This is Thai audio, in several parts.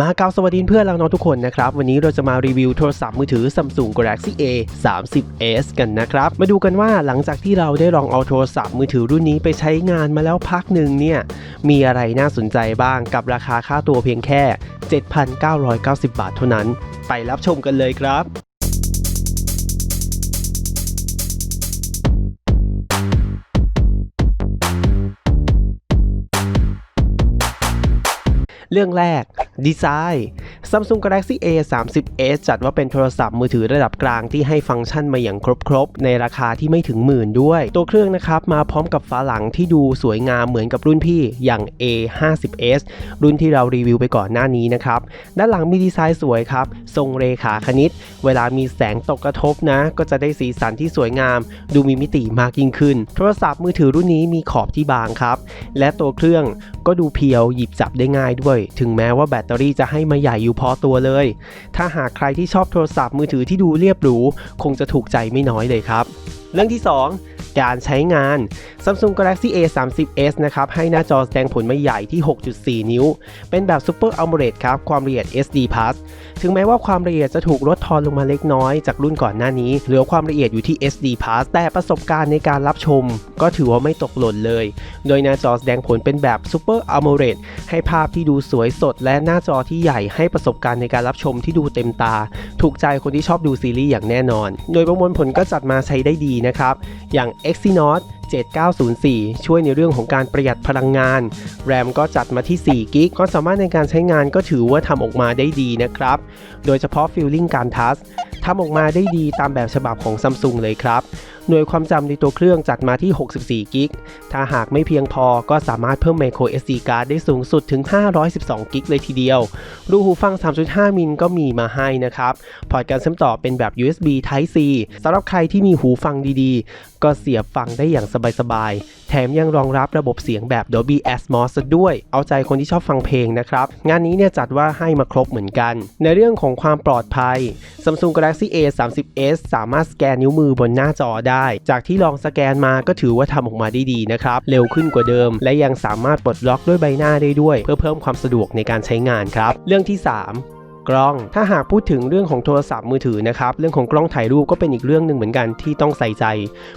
มาเกาสวัสดีเพื่อนเราน้องทุกคนนะครับ วันนี้เราจะมารีวิวโทรศัพท์มือถือ Samsung Galaxy A 30s กันนะครับ มาดูกันว่าหลังจากที่เราได้ลองเอาโทรศัพท์มือถือรุ่นนี้ไปใช้งานมาแล้วพักหนึ่งเนี่ย มีอะไรน่าสนใจบ้างกับราคาค่าตัวเพียงแค่ 7,990 บาทเท่านั้น ไปรับชมกันเลยครับ รื่องแรกดีไซน์ Samsung Galaxy A 30s จัดว่าเป็นโทรศัพท์มือถือระดับกลางที่ให้ฟังก์ชันมาอย่างครบๆ ในราคาที่ไม่ถึงหมื่นด้วย ตัวเครื่องนะครับมาพร้อมกับฝาหลังที่ดูสวยงามเหมือนกับรุ่นพี่อย่าง A 50s รุ่นที่เรารีวิวไปก่อนหน้านี้นะครับ ด้านหลังมีดีไซน์สวยครับ ทรงเรขาคณิต เวลามีแสงตกกระทบนะ ก็จะได้สีสันที่สวยงาม ดูมีมิติมากยิ่งขึ้น โทรศัพท์มือถือรุ่นนี้มีขอบที่บางครับ และตัวเครื่องก็ดูเพียวหยิบจับได้ง่ายด้วย ถึงแม้ว่าแบตเตอรี่จะให้มาใหญ่อยู่พอตัวเลย ถ้าหากใครที่ชอบโทรศัพท์มือถือที่ดูเรียบหรู คงจะถูกใจไม่น้อยเลยครับ เรื่องที่ 2การใช้งาน Samsung Galaxy A 30s นะครับ ให้หน้าจอแสดงผลมาใหญ่ที่ 6.4 นิ้ว เป็นแบบ Super AMOLED ครับ ความละเอียด SDPAS ถึงแม้ว่าความละเอียดจะถูกลดทอนลงมาเล็กน้อย จากรุ่นก่อนหน้านี้ เหลือความละเอียดอยู่ที่ SD Plus แต่ประสบการณ์ในการรับชม ก็ถือว่าไม่ตกหล่นเลย โดยหน้าจอแสดงผลเป็นแบบ Super AMOLED ให้ภาพที่ดูสวยสด และหน้าจอที่ใหญ่ให้ประสบการณ์ในการรับชมที่ดูเต็มตา ถูกใจคนที่ชอบดูซีรีส์อย่างแน่นอน โดยประมวลผลก็จัดมาใช้ได้ดีนะครับ อย่าง Exynos 7904 ช่วยในเรื่องของการประหยัดพลังงาน แรมก็จัดมาที่ 4 กิกความสามารถในการใช้งานก็ถือว่าทำออกมาได้ดีนะครับ โดยเฉพาะฟิลลิ่งการทัชทำออกมาได้ดีตามแบบฉบับของ Samsung เลยครับ หน่วยความจำในตัวเครื่องจัดมาที่ 64 กิก ถ้าหากไม่เพียงพอก็สามารถเพิ่ม micro SD card ได้สูงสุดถึง 512 กิกเลยทีเดียว รูหูฟัง 3.5 มิลก็มีมาให้นะครับ พอร์ตการเชื่อมต่อเป็นแบบ USB Type C สำหรับใครที่มีหูฟังดีๆ ก็เสียบฟังได้อย่างสบายๆ แถมยังรองรับระบบเสียงแบบ Dolby Atmos ด้วย เอาใจคนที่ชอบฟังเพลงนะครับ งานนี้เนี่ยจัดว่าให้มาครบเหมือนกัน ในเรื่องของความปลอดภัย Samsung Galaxy A 30s สามารถสแกนนิ้วมือบนหน้าจอได้ จากที่ลองสแกนมาก็ถือว่าทำออกมาได้ดีนะครับ เร็วขึ้นกว่าเดิม และยังสามารถปลดล็อกด้วยใบหน้าได้ด้วย เพื่อเพิ่มความสะดวกในการใช้งานครับ เรื่องที่ 3 กล้อง ถ้าหากพูดถึงเรื่องของโทรศัพท์มือถือนะครับ เรื่องของกล้องถ่ายรูปก็เป็นอีกเรื่องหนึ่งเหมือนกันที่ต้องใส่ใจ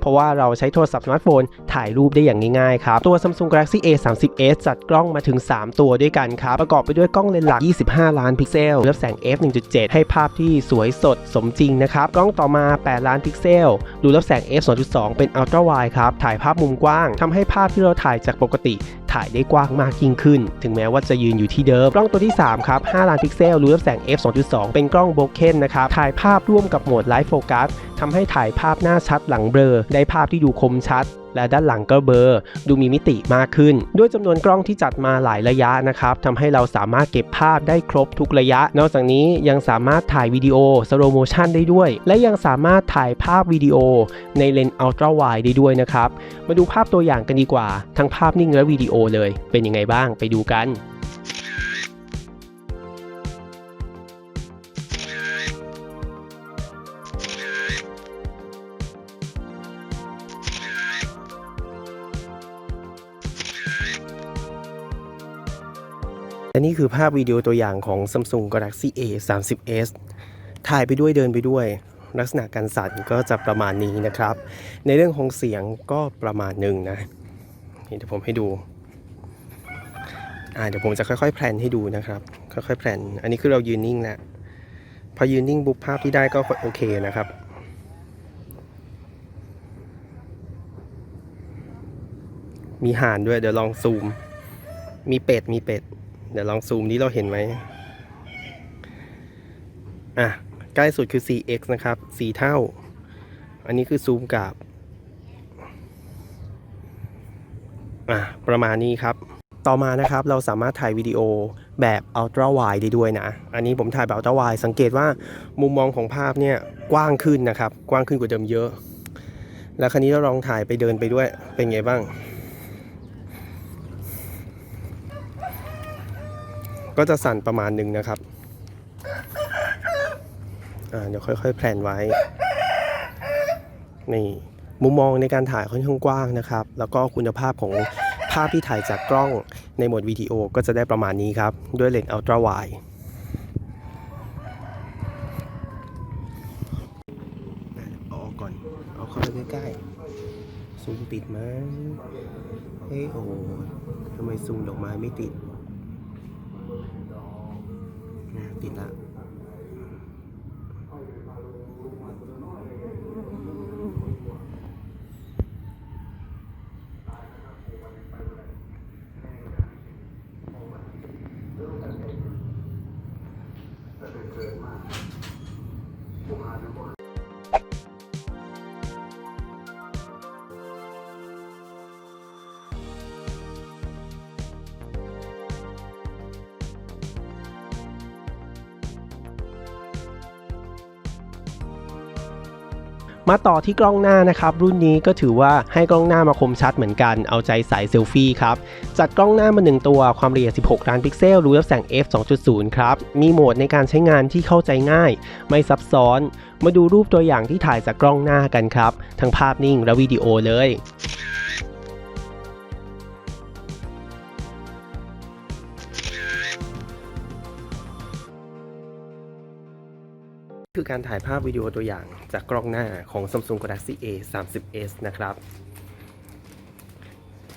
เพราะว่าเราใช้โทรศัพท์สมาร์ทโฟนถ่ายรูปได้อย่างง่ายๆครับ ตัว Samsung Galaxy A 30s จัดกล้องมาถึง 3 ตัวด้วยกันครับ ประกอบไปด้วยกล้องเลนส์หลัก 25 ล้านพิกเซลรับแสง f 1.7 ให้ภาพที่สวยสดสมจริงนะครับ กล้องต่อมา 8 ล้านพิกเซล ดูรับแสง f 2.2 เป็น Ultra Wide ครับ ถ่ายภาพมุมกว้างทำให้ภาพที่เราถ่ายจากปกติ่ายได้กว้างมากยิ่งขึ้น ถึงแม้ว่าจะยืนอยู่ที่เดิม กล้องตัวที่ 3 ครับ 5 ล้านพิกเซลรูรับแสง f 2.2 เป็นกล้องโบเคนนะครับ ถ่ายภาพร่วมกับโหมดไลฟ์โฟกัสทำให้ถ่ายภาพหน้าชัดหลังเบลอ ได้ภาพที่ดูคมชัด และด้านหลังก็เบอร์ ดูมีมิติมากขึ้น ด้วยจำนวนกล้องที่จัดมาหลายระยะนะครับทำให้เราสามารถเก็บภาพได้ครบทุกระยะ นอกจากนี้ยังสามารถถ่ายวิดีโอสโลโมชันได้ด้วย และยังสามารถถ่ายภาพวิดีโอในเลนส์อัลตร้าไวด์ได้ด้วยนะครับ มาดูภาพตัวอย่างกันดีกว่า ทั้งภาพนิ่งและวิดีโอเลย เป็นยังไงบ้างไปดูกัน คือภาพวิดีโอตัวอย่างของ Samsung Galaxy A 30s ถ่ายไปด้วยเดินไปด้วย ลักษณะการสั่นก็จะประมาณนี้นะครับ ในเรื่องของเสียงก็ประมาณหนึ่งนะนี่เดี๋ยวผมให้ดูอ่าเดี๋ยวผมจะค่อยๆแพลนให้ดูนะครับ ค่อยๆแพลนอันนี้คือเรายืนนิ่งแหล้วพอยืนนิ่งบุ๊บภาพที่ได้ก็โอเคนะครับมีห่านด้วยเดี๋ยวลองซูม มีเป็ด มีเป็ด เดี๋ยวลองซูมนี้เราเห็นไหมอะใกล้สุดคือ 4x นะครับ 4 เท่า อันนี้คือซูมกับอะประมาณนี้ครับ ต่อมานะครับเราสามารถถ่ายวิดีโอแบบ Ultra Wide ได้ด้วยนะ อันนี้ผมถ่ายแบบ Ultra Wide สังเกตว่ามุมมองของภาพเนี่ยกว้างขึ้นนะครับ กว้างขึ้นกว่าเดิมเยอะ แล้วคราวนี้เราลองถ่ายไปเดินไปด้วยเป็นไงบ้าง ก็จะสั่นประมาณหนึ่งนะครับเดี๋ยวค่อยๆแพลนไว้นี่มุมมองในการถ่ายค่อนข้างกว้างนะครับ แล้วก็คุณภาพของภาพที่ถ่ายจากกล้องในโหมดวิดีโอก็จะได้ประมาณนี้ครับ ด้วยเลนส์อัลตร้าไวเอาออกก่อน เอาเข้าไปใกล้ๆซูมติดไหมเฮ้ยโอ้ทำไมซูมดอกไม้ไม่ติดน่าติดละ มา มาต่อที่กล้องหน้านะครับ รุ่นนี้ก็ถือว่าให้กล้องหน้ามาคมชัดเหมือนกันเอาใจสายเซลฟี่ครับ จัดกล้องหน้ามา 1 ตัวความละเอียด 16 ล้านพิกเซลรูรับแสง f 2.0 ครับ มีโหมดในการใช้งานที่เข้าใจง่าย ไม่ซับซ้อน มาดูรูปตัวอย่างที่ถ่ายจากกล้องหน้ากันครับ ทั้งภาพนิ่งและวิดีโอเลย คือการถ่ายภาพวิดีโอตัวอย่างจากกล้องหน้าของ Samsung Galaxy A 30s นะครับ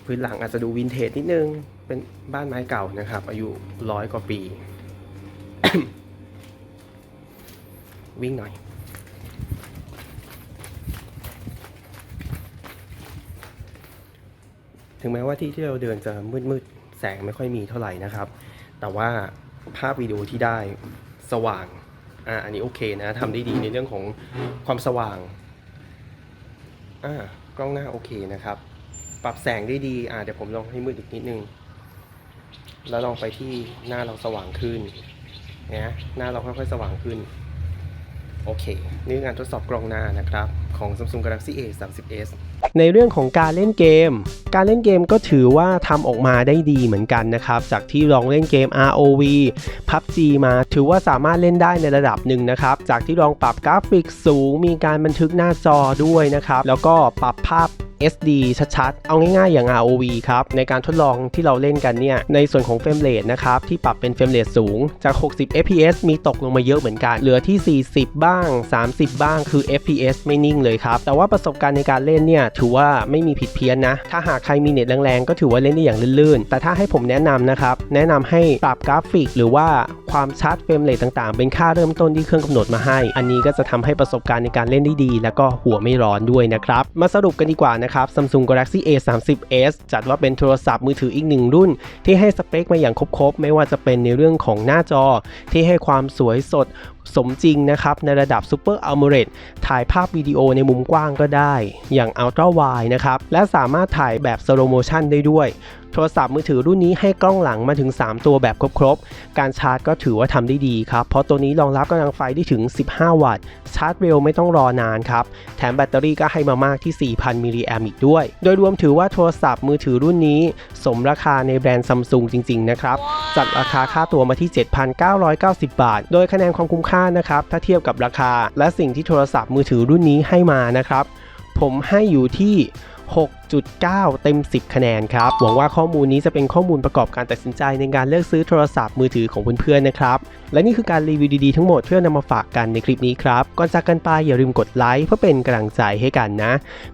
พื้นหลังอาจจะดูวินเทจนิดนึง เป็นบ้านไม้เก่านะครับ อายุร้อยกว่าปี วิ่งหน่อย ถึงแม้ว่าที่ที่เราเดินจะมืดๆ แสงไม่ค่อยมีเท่าไหร่นะครับ แต่ว่าภาพวิดีโอที่ได้สว่าง อ่าอันนี้โอเคนะทำได้ดีในเรื่องของความสว่างอ่ากล้องหน้าโอเคนะครับ ปรับแสงได้ดีอ่าเดี๋ยวผมลองให้มืดอีกนิดนึง แล้วลองไปที่หน้าเราสว่างขึ้นนะหน้าเราค่อยๆสว่างขึ้นโอเคนี่งานทดสอบกล้องหน้านะครับ ของ Samsung Galaxy A 30s ในเรื่องของการเล่นเกม การเล่นเกมก็ถือว่าทำออกมาได้ดีเหมือนกันนะครับ จากที่ลองเล่นเกม ROV PUBG มาถือว่าสามารถเล่นได้ในระดับหนึ่งนะครับ จากที่ลองปรับกราฟิกสูง มีการบันทึกหน้าจอด้วยนะครับ แล้วก็ปรับภาพ SD ชัดๆ เอาง่ายๆอย่าง ROV ครับ ในการทดลองที่เราเล่นกันเนี่ย ในส่วนของเฟรมเรทนะครับ ที่ปรับเป็นเฟรมเรทสูง จาก 60 fps มีตกลงมาเยอะเหมือนกัน เหลือที่ 40 บ้าง 30 บ้างคือ fps ไม่นิ่งเลยครับ แต่ว่าประสบการณ์ในการเล่นเนี่ย ถือว่าไม่มีผิดเพี้ยนนะ ถ้าหากใครมีเน็ตแรงๆ ก็ถือว่าเล่นได้อย่างลื่นๆ แต่ถ้าให้ผมแนะนำนะครับ แนะนำให้ปรับกราฟิก หรือว่าความชัดเฟรมเรทต่างๆ เป็นค่าเริ่มต้นที่เครื่องกำหนดมาให้ อันนี้ก็จะทำให้ประสบการณ์ในการเล่นได้ดี แล้วก็หัวไม่ร้อนด้วยนะครับ มาสรุปกันดีกว่านะครับ Samsung Galaxy A 30s จัดว่าเป็นโทรศัพท์มือถืออีกหนึ่งรุ่น ที่ให้สเปคมาอย่างครบๆ ไม่ว่าจะเป็นในเรื่องของหน้าจอที่ให้ความสวยสด สมจริงนะครับ ในระดับ Super AMOLED ถ่ายภาพวิดีโอในมุมกว้างก็ได้ อย่าง Ultra Wide นะครับ และสามารถถ่ายแบบ Slow Motion ได้ด้วย โทรศัพท์มือถือรุ่นนี้ให้กล้องหลังมาถึง 3 ตัวแบบครบๆ การชาร์จก็ถือว่าทำได้ดีครับ เพราะตัวนี้รองรับกำลังไฟได้ถึง 15 วัตต์ ชาร์จเร็วไม่ต้องรอนานครับ แถมแบตเตอรี่ก็ให้มามากที่ 4,000 มิลลิแอมอีกด้วย โดยรวมถือว่าโทรศัพท์มือถือรุ่นนี้ สมราคาในแบรนด์ซัมซุงจริงๆนะครับ จัดราคาค่าตัวมาที่ 7,990 บาท โดยคะแนนความคุ้มค่านะครับ ถ้าเทียบกับราคา และสิ่งที่โทรศัพท์มือถือรุ่นนี้ให้มานะครับ ผมให้อยู่ที่ 6.9เต็ม 10 คะแนนครับ หวังว่าข้อมูลนี้จะเป็นข้อมูลประกอบการตัดสินใจในการเลือกซื้อโทรศัพท์มือถือของเพื่อนๆนะครับ และนี่คือการรีวิวดีๆทั้งหมดเพื่อนำมาฝากกันในคลิปนี้ครับ ก่อนจากกันไปอย่าลืมกดไลค์เพื่อเป็นกำลังใจให้กันนะ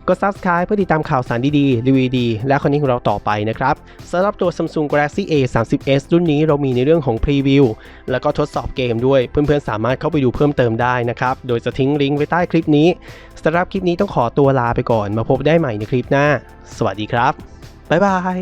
กด subscribe เพื่อติดตามข่าวสารดีๆรีวิวดีและคอนเทนต์ของเราต่อไปนะครับสำหรับตัว Samsung Galaxy A 30s รุ่นนี้เรามีในเรื่องของพรีวิวแล้วก็ทดสอบเกมด้วย เพื่อนๆสามารถเข้าไปดูเพิ่มเติมได้นะครับโดยจะทิ้งลิงก์ไว้ใต้คลิปนี้สำหรับคลิปนี้ต้องขอตัวลาไปก่อนมาพบได้ใหม่ในคลิปหน้าสวัสดีครับ บ๊ายบาย